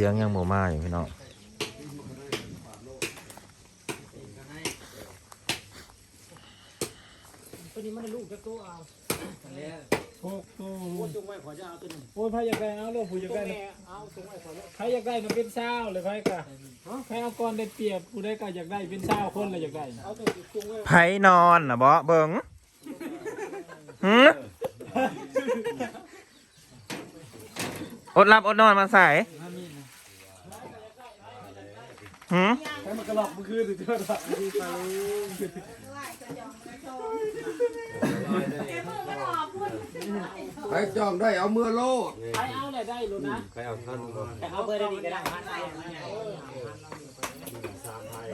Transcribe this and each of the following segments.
สียงยังบ่มาอยู่พี่น้องตัวนี้มันได้ลูกจะโตเอาโอ้โหโอ้จุงไว้ขอจะเอาตัวนี้โอ้ยพายอยากได้เอาลูกผู้อยากตัวได้แม่เอาจุงไว้ขอจะใครอยากได้มันเป็นเศร้าเลยใครกะใครเอาก่อนได้เปรียบผู้ได้ก็อยากได้เป็นเศร้าคนเลยอยากได้เอาตัวจุงไว้ไผนอนน่ะบ่เบิ่งหืมอดหลับอดนอนมาใส่ หืมใครมันกระหลอกมันคือถึงเท่าไหร่ดีไปไปจองได้เอามือโลดใครเอาเลยได้ลูกนะใครเอาท่านก่อนแต่เอาเบอร์ได้ดีก็ได้พันไทยสามไทย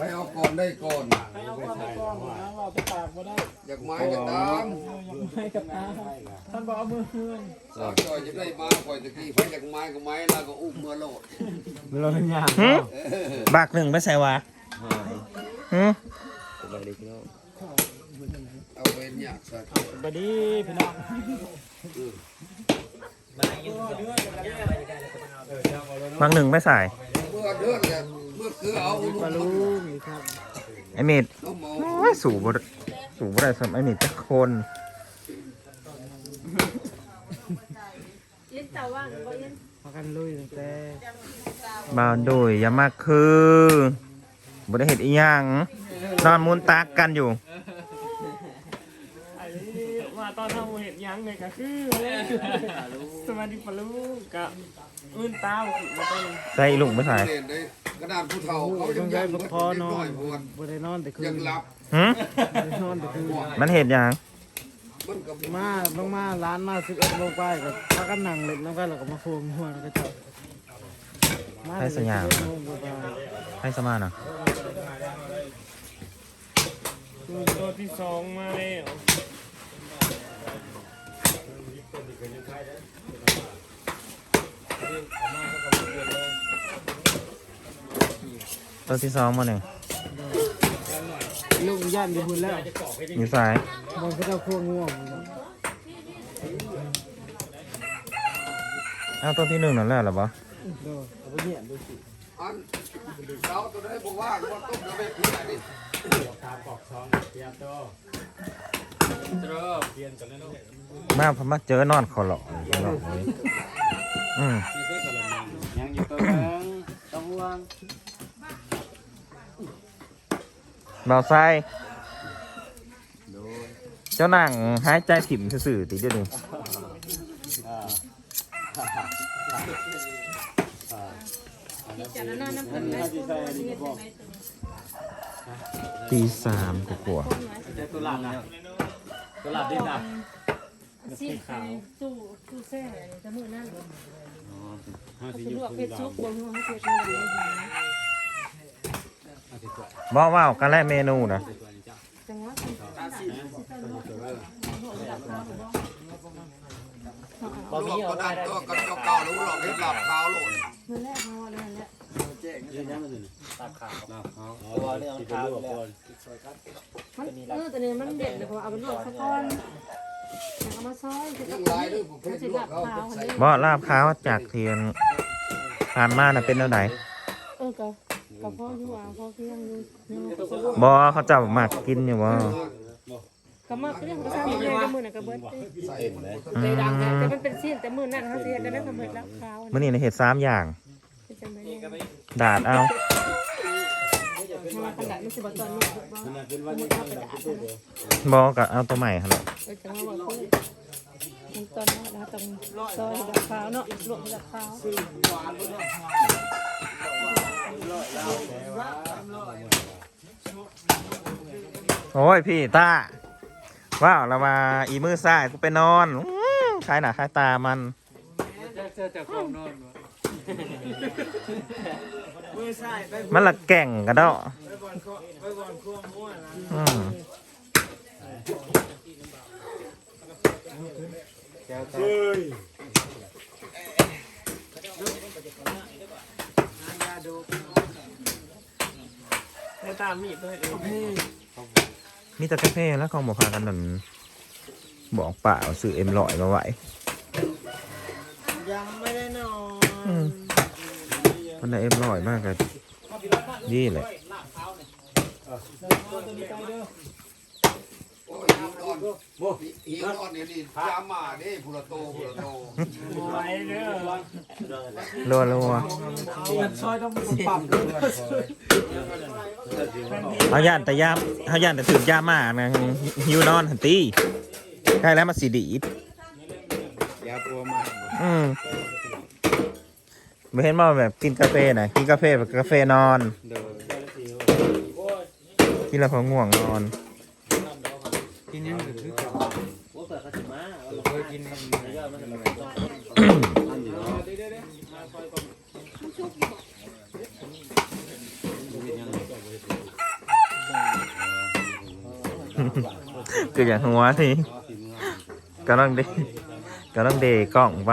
ไปเอาก่อนได้ก่อนใครเอาก่อนได้ก่อนนะว่าจะปากมาได้อยากไม้อยากตามยังไม่กับตาท่านบอกเอามือเฮือนสาวจอยจะได้มาคอยตะกี้ไปอยากไม้ก็ไม้แล้วก็อุ้มมือโลดเราเป็นยากหืมบักหนึ่งไปใส่วะหืมสบายดีพี่น้องเอาเวนอยากสักบดีพี่น้องบักหนึ่งไปใส่เมื่อเดือนเนี่ยเมื่อ คือเอาลูกปลามาลูกนี่ครับไอ้เม็ดต้องเมาโอ้ยสูบบ่สูบบ่ได้สำไอ้เม็ดจักคนยินแต่ว่างบ่ยินพากันลุยตั้งแต่บ่าวโดยอย่ามาคือบ่ได้เฮ็ดอีหยังนอนมุนตากกันอยู่ไอ้มา ตอนเราเห็นยังเลยก็คือสวัสดีปลาลูกกับอื่นตาขึ้นมาเป็นใส่ลุงไปใส่เล่นได้กระดานผู้เฒ่าเขายังยังเด็กน้อยพวนบ่ได้นอนแต่คืนยังหลับหืมบ่ได้นอนแต่คืนมันเห็ดหยังมันก็มาลงมาร้านมา11โมงไปก็พากันนั่งเล่นแล้วก็แล้วก็มาโฟมหัวแล้วก็จอดมาแต่11โมงกว่าให้สมาน่ะตัวที่สองมาแล้ว ตัวที่สองมาหนึ่งลูกย่านอยู่พุ่นแล้วอยู่สายบนเขาเจ้าคั่วง่วงเอาตัวที่หนึ่งนั่นแหละเหรอปะเด้อเอาไปเหียนดูสิอันเราตัวได้บอกว่าคนต้มจะไปเพื่อนี่ม มาพอมาเจอนอนคอหลอกอหลอกเลยอืมยังอยู่ตัวนึงต้องห่วงเบาไส้เจ้านั่งหายใจถิ่มซื่อติเดียวนี้จากนั้นน้ำเพิ่นได้ตัวนี้ตีสามกว่า ตัวหลับนะตัวหลับดิ้นดับสิตู้ตู้แซ่จะมื้อนั้นห้าสิบสะยุดวกคเพชรซุกบ่ฮู้เฮ็ดนั่นนี่ๆบอกว่าวกันแลกเมนูนะจังหวะลวกกระดานตัวกับเจ้าเก่ารู้หรอกให้หลับขาวโลดมื้อแรกเฮาว่านั่นแหละ ยังยังมันตาขาวตาขาวตัวเรื่องขาวแล้วมันเออตัวนี้มันเด็ดเลยเพราะเอาไปลวกซะก่อนแล้วเอามาซอยคือยังหลายด้วยผมเพิ่มันงสิลวลักบเขาขาวเป็นหั่นใส่นี่บ่ลาบขาวจากเทียนผ่านมาน่ะเป็นเท่าไหนเออก็ก็พออยู่อะพอเพียงอยู่บ่เขาเจ้ามักกินอยู่บ่ก็มาเรื่องก็ซ้ำเลยก็มื้อนั้นก็เบิดใส่หมดเลยดังแต่มันเป็นสิ้นแต่มื้อนั้นเฮาสิเฮ็ดได้ก็เบิดแล้วขาวมื้อนี้น่ะเฮ็ดสามอย่างเป็นจังไดาดเอามาขนาดมันสิบตอนนี้บ่ขนาดเป็นวันนี้ก็แบบตัวเดียวบ่ก็เอาตัวใหม่หั่นแหละเออจังว่าคือมันตอนนั้นเราต้องซอยดอกขาวเนาะลวกดอกขาวโอ้ยพี่ตาว้าวเรามาอีมือซ้ายกูไปนอนอื้อคล้ายหน้าคล้ายตามัน เจอจากความนอนวะ มือซ้ายไปมันละแก่งกันเนาะไปบอก็ไปบอลคั่วง่วนะอืมเฮ้ยให้ตามมีดด้วยเองมีแต่กาแฟแล้วเขาบอกพากันนั่นบอกเปล่าซื้อเอ็มลอยมาไหว นได้เอ็มร้อยมากเลยนี่แหละโอ้ยหิวนอนหิวนอนเนี่ยนี่ยามาเด้พุระโตพุระโตไปเด้อรัวรัวซอยต้องปรับเลยเอาย่านแต่ยามเอาย่านแต่ถือยามากนะหิวนอนหันตีใกล้แล้วมาสีดีดยาปัวมาอืม ไม่เห็นว่าแบบกินกาแฟนะกินกาแฟแบบกาแฟนอน เดินกินแล้วพอง่วงนอน กินยังก็คือเก่าโอ้เปิดกระติมาเคยกินมันอะมันจะแบบต้องอันเดียวคืออย่างหัวที่กำลังเดกำลังเดกล้องไป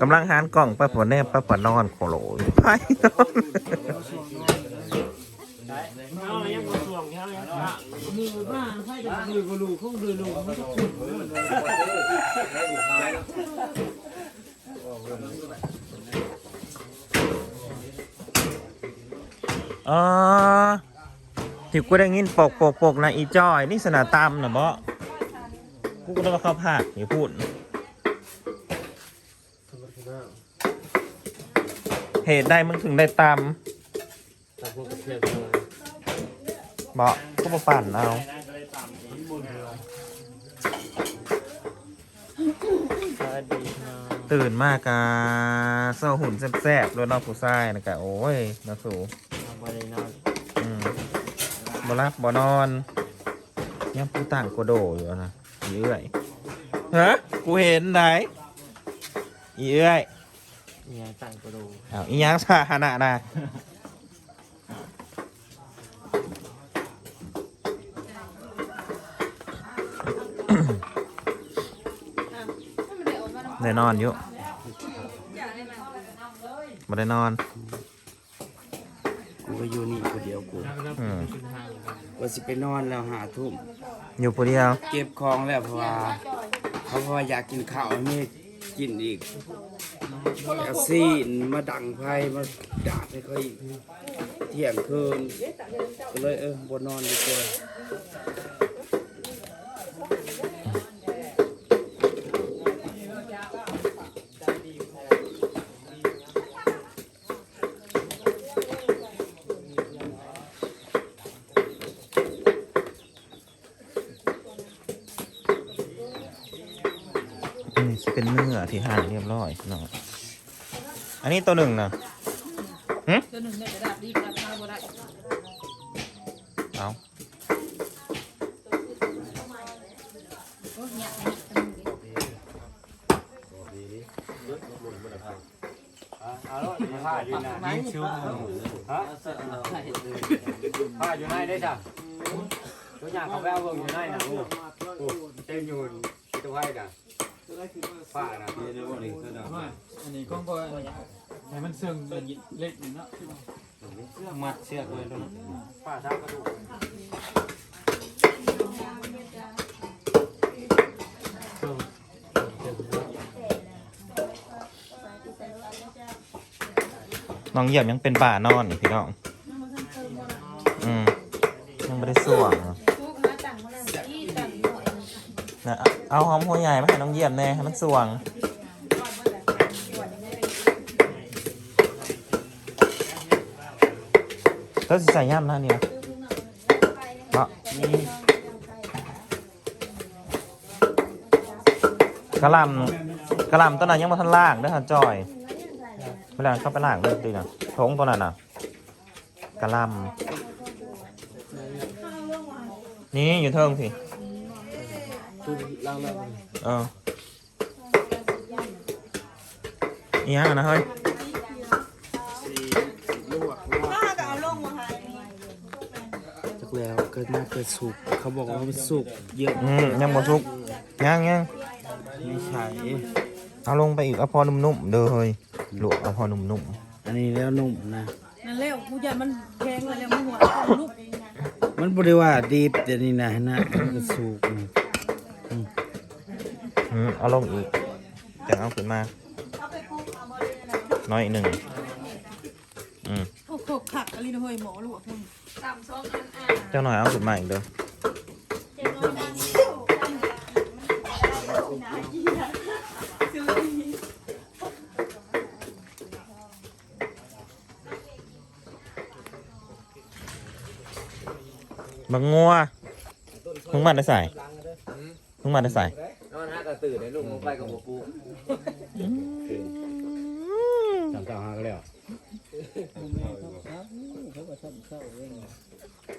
กำลังหานกล้องไปผลแนบไปผลนอนโคโหลไปนอนมือว่าให้แต่มือก็รู้คงดูรู้มันก็คุ้นอ๋อที่กูได้ยินปกปกปกนะอีจอย นี่สนาตามนะบ่กูก็ได้มาเข้าภาคอย่าพูด ตุใดมึงถึงได้ตามตาพวกเพื่อนเลยบ่ก็มาปั่นเอาสวัสดีนะตื่นมากกะเศร้าหุ่นแซ่บๆรถนอกผู้ชายนะกะโอ้ยนะสูบ่ได้นอนอืมบ่รับบ่นอนยังผู้ต่างกโดอยู่อะนะอีเอื้อยฮะกูเห็นไหนอีเอื้อย เนี่ยตั้งกระดูอ้าวอีหยังสาหนะนะได้นอนอยู่บ่ได้นอน กูก็อยู่นี่คนเดียวกูอืมว่าสิไปนอนแล้วหาทุ่มอยู่ผู้เดียว เก็บของแล้วเพราะว่าเขาเพราะว่าอยากกินข้าวไม่กินอีก เอาซีนมาดังไฟมาด่าดให้เขาอีกเที่ยงคืนก็เลยเออบนนอนดีกว่า อันนี้จะเป็นเนื้ อที่หั่นเรียบร้อยเนาะอันนี้ตัวหนึ่งนะหึตัวหนึ่งเนี่ยจะดับดีดับข้าวบ่ได้เอาโอ้ยเนี่ยเนี่ยเอาละผ้าอยู่ไหนยิงชูฮะผ้าอยู่ไหนได้จ้ะตัวอย่างเขาไปเอาเบิ่งอยู่ไหนนะลูกโอ้เต้นอยู่ตัวไห้น่ะ ผ้าน่ะอันนี้ก็บ่ให้มันเสื่องเล็กนี่เนาะมัดเชือกเลยลูกผ้าทับกระดูกน้องเหยียบยังเป็นป่านอนพี่น้อง อืมยังไม่ได้สว่าง นะเอาหอมหัวใหญ่มาให้น้องเยี่ยบแน่ให้มันสว่างก็สิใส่ย่ำน้านี่นะเนาะกระลำกระลำตัวนั้นยังมาทันล่างเด้อทันจอยเวลาเข้าไปล่างเลยดีนะทงตัวนั้นน่ะกระลำนี่อยู่เทิงสิ ล่างแล้วเอออีหยังอะนะเฮ้ยจักแล้วเกิดมาเกิดสุกเขาบอกว่ามันสุกเยอะอืมยังบ่สุกยังยังไม่ใช่เอาลงไปอีกเอาพอนุ่มๆเด้อเฮ้ยลวกเอาพอนุ่มอันนี้แล้วนุ่มนะนั่นแล้วกูยันมันแพงเลยแล้วมึงหัวลูกมันบริว่าดีแต่นี่นะนะมันสุกนะ อืมเอาลงอีกจะเอาขึ้นมา น้อยหนึ่งอืมโอ้โหขักอะไรนะเฮ้ยหมอหลวงมึงเจ้าหน่อยเอาขึ้นมาอีกเด้อบังงัวมึงมาได้ใส่มึงมาได้ใส่น อนห้ากระตื่นในลูกไปกับหัวปูจำเจ้าหาก็แล้ว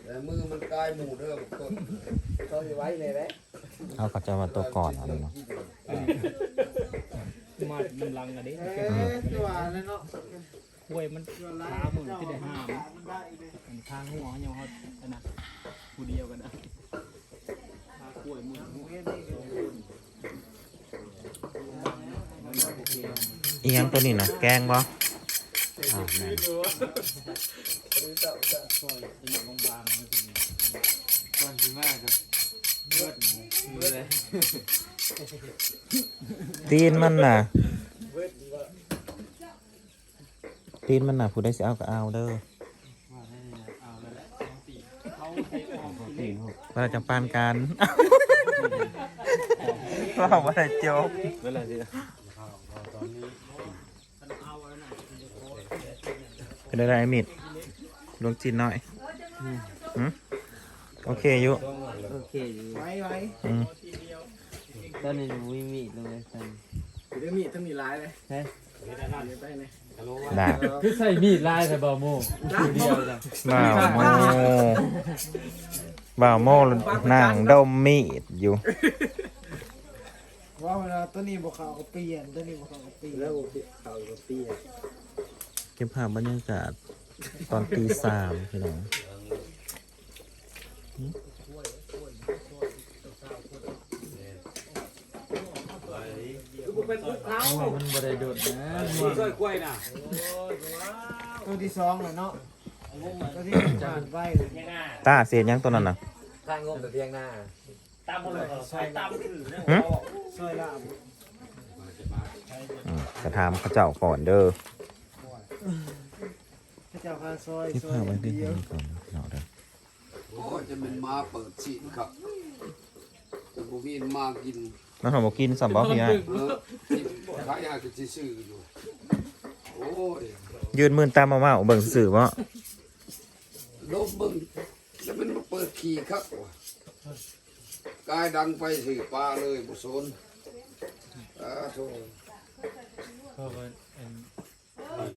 แต่มือมันกลายหมูเด้อต้นเขาไปไว้เลยแหละเอาก็จะมาตัวก่อนอะไรเนาะมามันลังกันดิตัวนั่นเนาะห้วยมันขาหมุนที่ได้ห้ามอันข้างหัวยังเขาอันนะผู้เดียวกันนะขาห้วยหมุนหัว อีหยังตัวนี้นะแกงบ่อ่าแม่นก่อนที่มากครับเบิดมือเลยตีนมันน่ะ ตีนมันน่ะผู้ได้สิเอาก็เอาเด้อเอาแล้วแหละสองปีเขาใช้ออกเล็กเราจะปานกัน ว่าว่ได้จบ เวลาสิ เป็นอะไรมิดลวงจีนหน่อยหืมโอเคอยู่โอเคอยู่ไว้ไว้อืมตอนนี้หนูมีมีดเลยสันเดี๋ยวมีทั้งมีลายเลยด่าคือใส่มีดลายแต่บ่โม่ผู้เดียวจ้ะบ่าวโมบ่าวโมนั่งดมมีดอยู่ว่าเวลาตัวนี้บอกเขาก็เปลี่ยนตัวนี้บอกเขาก็เปลี่ยนแล้วเขาก็เปียกเก็บภาพบรรยากาศ ตอนตีสามพี่น้องมันบ่ได้โดดนะช่วยกล้วยน่ะตัวที่สองเลยเนาะตัวที่จานไว้เลยตาเสียยังตัวนั้นน่ะข้างงมแต่เพียงหน้าหึซอยละอืมจะถามเขาเจ้าก่อนเด้อ พระเจ้าพาซอยเก็บซอภายพไว้ที่เดียวนี่ก่อนพี่น้องเด้อโอ้จะเป็นมาเปิดชีนครับแต่บุวินมากินน้องหอมบอกกินสัมบอกพี่ฮะเออกินขายยาคือซื่อๆอยู่โอ้ยยืนมืนตามมาว่าเบิ่งสื่อว่าลบมึงจะเป็นมาเปิดขี่ครับว่ะกายดังไปสื่อปลาเลยบุษนอ่าโธ่เพราะว่าอัน